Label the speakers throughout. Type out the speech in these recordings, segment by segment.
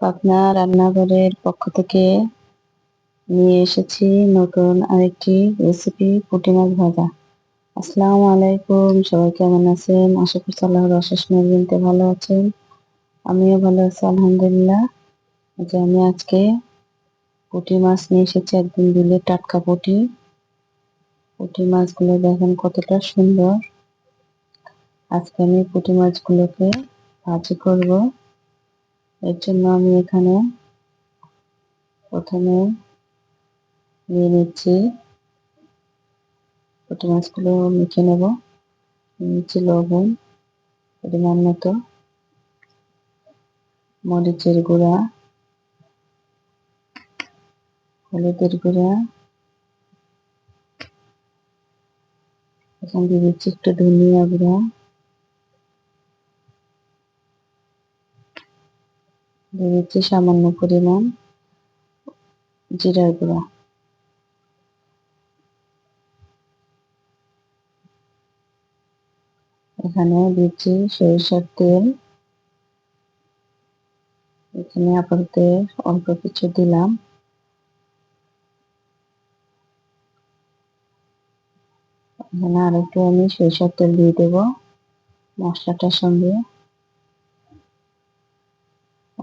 Speaker 1: পাবনা রান্নাঘরের পক্ষ থেকে নিয়ে এসেছি নতুন আরেকটি রেসিপি পুঁটি মাছ ভাজা। আসসালামু আলাইকুম, সবাই কেমন আছেন? আশা করছি আল্লাহর অশেষ মেহরবিনতে ভালো আছেন। আমিও ভালো আছি, আলহামদুলিল্লাহ। যে আমি আজকে পুঁটি মাছ নিয়ে এসেছি একদিন দিলে টাটকা পুঁটি। পুঁটি মাছগুলো দেখেন কতটা সুন্দর। আজকে আমি পুঁটি মাছগুলোকে ভাজি করব। এর জন্য আমি এখানে প্রথমে নিয়ে নিচ্ছি। পুঁটি মাছগুলো মেখে নেব। নিচ্ছি লবণ, পরিমাণ মতো। মরিচের গুঁড়া, হলুদের গুঁড়া। এখন দিয়ে দিচ্ছি একটু ধনিয়া গুঁড়া। দিয়ে দিচ্ছি সামান্য পরিমাণ জিরার গুঁড়া। এখানে দিচ্ছি সরিষার তেল। এখানে আপাতত অল্প কিছু দিলাম। এখানে আরেকটু আমি সরিষার তেল দিয়ে দেবো মশলাটার সঙ্গে।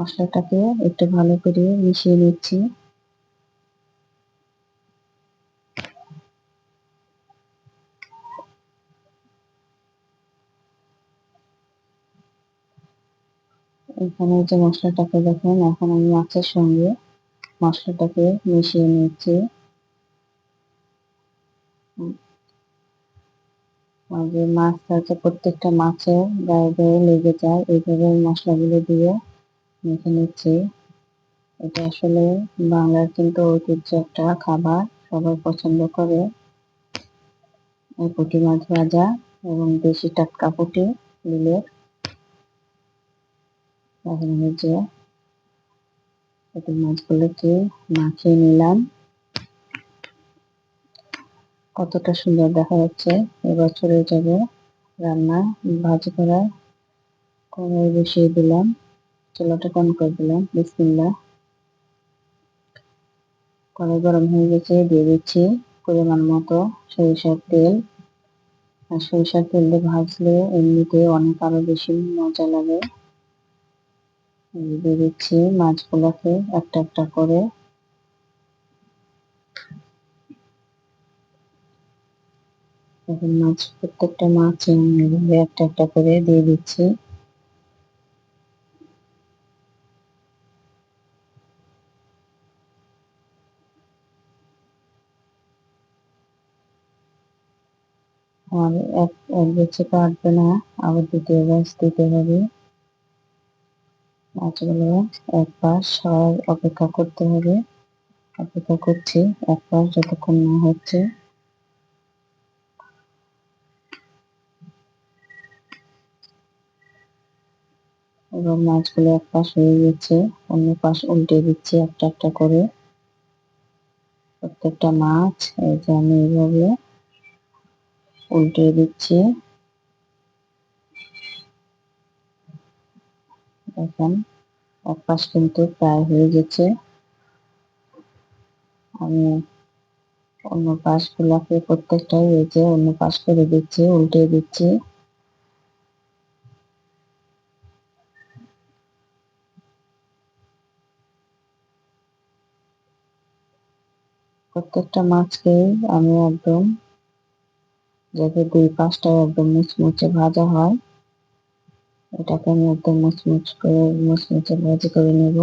Speaker 1: মশলাটাকে একটু ভালো করে মিশিয়ে নিচ্ছি। এখানে যে মশলাটাকে দেখেন, এখন আমি মাছের সঙ্গে মশলাটাকে মিশিয়ে নিচ্ছি। যে মাছ আছে প্রত্যেকটা মাছের গায়ে গায়ে লেগে যায়, এইভাবে মশলাগুলো দিয়ে মেখে নিচ্ছি এটা আসলে বাংলার কিন্তু ঐতিহ্য একটা খাবার, সবাই পছন্দ করে। এই পুঁটি মাছ ভাজা এবং দেশি টাটকা পুঁটি এখন যে পুঁটি মাছগুলোকে মাখিয়ে নিলাম। কতটা সুন্দর দেখা যাচ্ছে। চলে যাবে রান্না ভাজি করা কড়াই বসিয়ে দিলাম। চুলাটা কম করে দিলাম বিসমিল্লা কড়াই গরম হয়ে গেছে, দিয়ে দিচ্ছি পরিমাণ মতো সরিষার তেল। আর সরিষার তেল দিয়ে ভাজলে এমনিতে অনেক আরও বেশি মজা লাগে। দিয়ে দিচ্ছি মাছগুলোকে একটা একটা করে। মাছ, প্রত্যেকটা মাছ একটা একটা করে দিয়ে দিচ্ছি। আর এক এক বেছে কাটবে না, আবার দ্বিতীয় গাছ দিতে হবে। মাছগুলো এক পাশ হওয়ার অপেক্ষা করতে হবে। অপেক্ষা করছি এক পাশ যতক্ষণ না হচ্ছে। এবার মাছগুলো এক পাশ হয়ে গেছে, অন্য পাশ উল্টে দিচ্ছি একটা একটা করে। প্রত্যেকটা মাছ, এই যে আমি এইভাবে উল্টে দিচ্ছি। এখন এক পাশ কিন্তু প্রায় হয়ে গেছে। আমি অন্য পাশগুলোকে প্রত্যেকটাই এই যে অন্য পাশ করে দিচ্ছি, উল্টে দিচ্ছি। প্রত্যেকটা মাছকে আমি একদম যাতে দুই পাশটা একদম মুচমুচে ভাজা হয়, এটাকে আমি একদম মুচমুচ করে, মুচমুচে ভাজি করে নেব।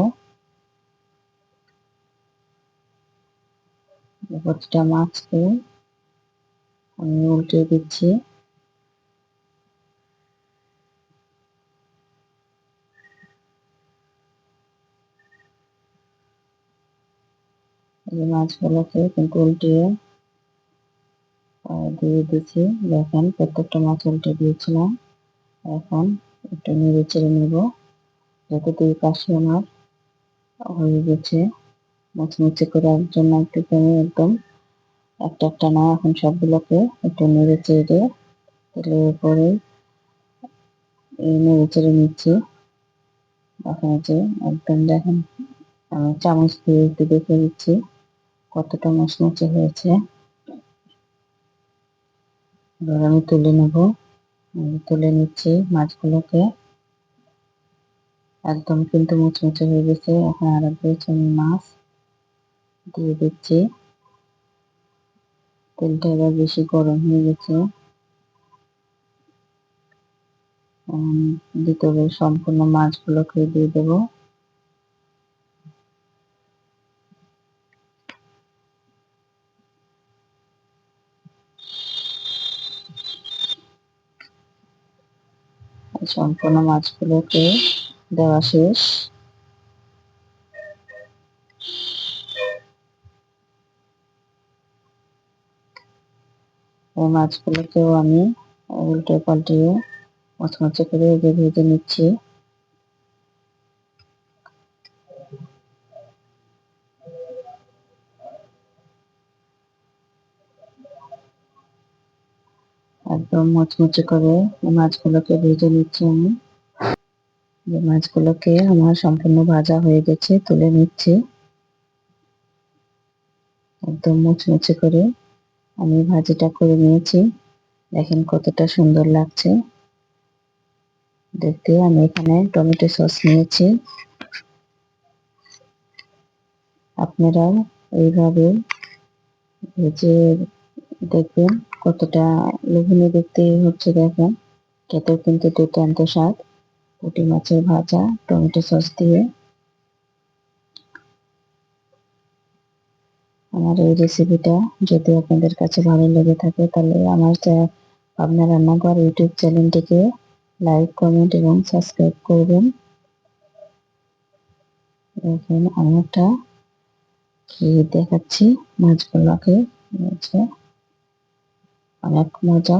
Speaker 1: প্রতিটা মাছকে আমি উল্টে দিচ্ছি। মাছগুলোকে কিন্তু উল্টিয়ে দিয়ে দিচ্ছি। দেখেন, প্রত্যেকটা মাছ উল্টে দিয়েছিলাম। এখন একটু নেড়ে চেড়ে নেব, যাতে দুই পাশে আমার হয়ে গেছে। মুচমুচে করার জন্য একটু আমি একদম একটা একটা না এখন সবগুলোকে একটু নেড়ে চেড়ে তেলের উপরে নেড়ে চেড়ে নিচ্ছি। এখন যে, একদম দেখেন চামচ দিয়ে একটু দেখে দিচ্ছি কতটা মচমচে হয়েছে। এবার আমি তুলে নেব। তুলে নিচ্ছি মাছগুলোকে। একদম কিন্তু মুচমুচে হয়ে গেছে। এখন আর আমি মাছ দিয়ে দিচ্ছি। তেলটা এবার বেশি গরম হয়ে গেছে। দ্বিতীয় সম্পূর্ণ মাছগুলোকে দিয়ে দেবো। সম্পূর্ণ মাছগুলোকে দেওয়া শেষ। এই মাছগুলোকেও আমি উল্টে পাল্টিয়ে মচমচে করে ভেজে নিচ্ছি। একদম মচমচে করে মাছগুলোকে ভেজে নিচ্ছি আমি। মাছগুলোকে আমার সম্পূর্ণ ভাজা হয়ে গেছে, তুলে নিচ্ছি। একদম মুচমুচে করে আমি ভাজিটা করে নিয়েছি। দেখেন কতটা সুন্দর লাগছে। দেখতে আমি এখানে টমেটো সস নিয়েছি। আপনারাও এইভাবে ভেজে দেখবেন কতটা লোভনীয় দেখতে হচ্ছে দেখেন খেতেও কিন্তু দুর্দান্ত স্বাদ। পুঁটি মাছের ভাজা, টমেটো সস দিয়ে। আমার এই রেসিপিটা যদি আপনাদের কাছে ভালো লেগে থাকে, তাহলে আমার আপনার রান্নাঘর ইউটিউব চ্যানেলটিকে লাইক, কমেন্ট এবং সাবস্ক্রাইব করবেন। দেখেন আমি একটা খেয়ে দেখাচ্ছি মাছগুলোকে অনেক মজা